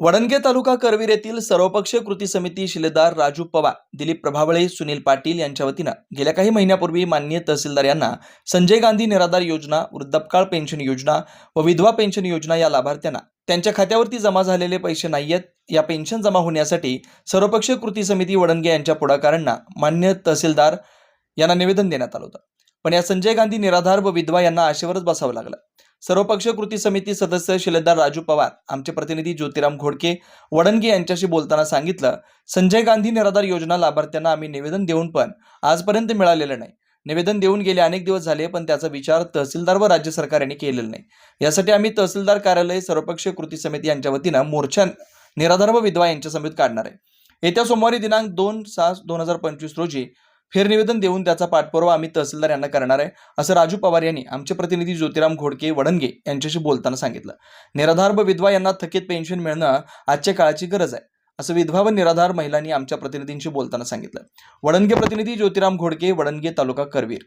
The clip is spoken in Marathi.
वडणगे तालुका करवीर येथील सर्वपक्षीय कृती समिती शिलेदार राजू पवार दिलीप प्रभावळे सुनील पाटील यांच्या वतीनं गेल्या काही महिन्यापूर्वी माननीय तहसीलदार यांना संजय गांधी निराधार योजना वृद्धापकाळ पेन्शन योजना व विधवा पेन्शन योजना या लाभार्थ्यांना त्यांच्या खात्यावरती जमा झालेले पैसे नाहीयेत या पेन्शन जमा होण्यासाठी सर्वपक्षीय कृती समिती वडणगे यांच्या पुढाकारांना मान्य तहसीलदार यांना निवेदन देण्यात आलं होतं. पण या संजय गांधी निराधार व विधवा यांना आशेवरच बसावं लागलं. सर्वपक्षीय कृती समिती सदस्य शिलेदार राजू पवार आमचे प्रतिनिधी ज्योतिराम घोडके वडणगे यांच्याशी बोलताना सांगितलं संजय गांधी निराधार योजना लाभार्थ्यांना आम्ही निवेदन देऊन पण आजपर्यंत मिळालेलं नाही. निवेदन देऊन गेले अनेक दिवस झाले पण त्याचा विचार तहसीलदार व राज्य सरकार यांनी केलेला नाही. यासाठी आम्ही तहसीलदार कार्यालय सर्वपक्षीय कृती समिती यांच्या वतीनं मोर्चा निराधार व विधवा यांच्या समित काढणार आहे. येत्या सोमवारी दिनांक दोन सहा दोन हजार पंचवीस रोजी फेरनिवेदन देऊन त्याचा पाठपुरावा आम्ही तहसीलदार यांना करणार आहे असं राजू पवार यांनी आमचे प्रतिनिधी ज्योतिराम घोडके वडणगे यांच्याशी बोलताना सांगितलं. निराधार व विधवा यांना थकीत पेन्शन मिळणं आजच्या काळाची गरज आहे असं विधवा व निराधार महिलांनी आमच्या प्रतिनिधींशी बोलताना सांगितलं. वडणगे प्रतिनिधी ज्योतिराम घोडके वडणगे तालुका करवीर.